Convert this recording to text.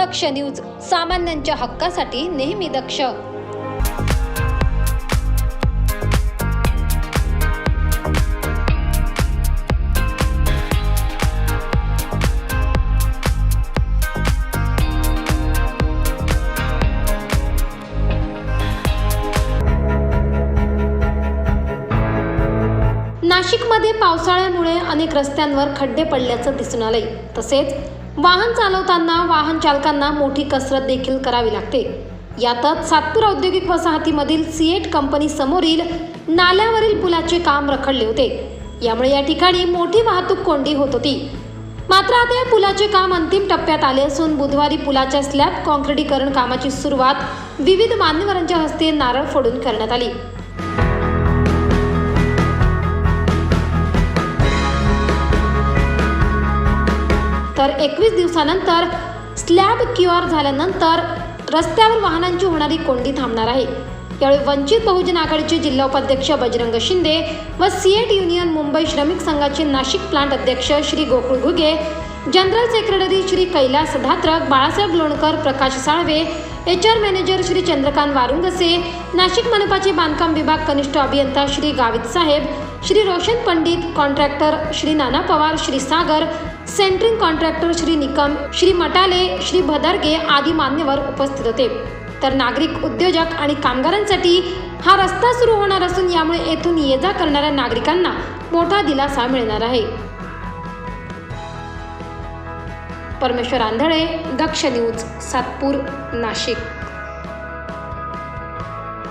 दक्ष news सामान्यांच्या हक्कासाठी नेहमी दक्ष. नाशिकमध्ये पावसाळ्यामुळे अनेक रस्त्यांवर खड्डे पडल्याचं दिसून आलंय. तसेच वाहन चालवताना वाहन चालकांना मोठी कसरत देखील करावी लागते. यातच सातपूर औद्योगिक वसाहतीमधील सीएट कंपनी समोरील नाल्यावरील पुलाचे काम रखडले होते. यामुळे या ठिकाणी मोठी वाहतूक कोंडी होत होती. मात्र आता या पुलाचे काम अंतिम टप्प्यात आले असून बुधवारी पुलाच्या स्लॅब कॉन्क्रिटीकरण कामाची सुरुवात विविध मान्यवरांच्या हस्ते नारळ फोडून करण्यात आली. तर एकवीस दिवसानंतर स्लॅब क्युअर झाल्यानंतर रस्त्यावर वाहनांची होणारी कोंडी थांबणार आहे. यावेळी वंचित बहुजन आघाडीचे जिल्हा उपाध्यक्ष बजरंग शिंदे व सीएट युनियन मुंबई श्रमिक संघाचे नाशिक प्लांट अध्यक्ष Shri Gokul Ghuge general secretary Shri Kailas Dhatrak Balasaheb Lonkar Prakash Salve H R manager Shri Chandrakant Warungse Nashik मनपाचे बांधकाम विभाग कनिष्ठ अभियंता श्री गावित साहेब Shri Roshan Pandit contractor Shri Nana Pawar Shri Sagar centring contractor Shri Nikam Shri Matale Shri Bhadarge आदी मान्यवर उपस्थित होते. तर नागरिक उद्योजक आणि कामगारांसाठी हा रस्ता सुरू होणार असून यामुळे येथून ये जा करणाऱ्या नागरिकांना मोठा दिलासा मिळणार आहे. परमेश्वर आंधळे दक्ष न्यूज सातपूर नाशिक.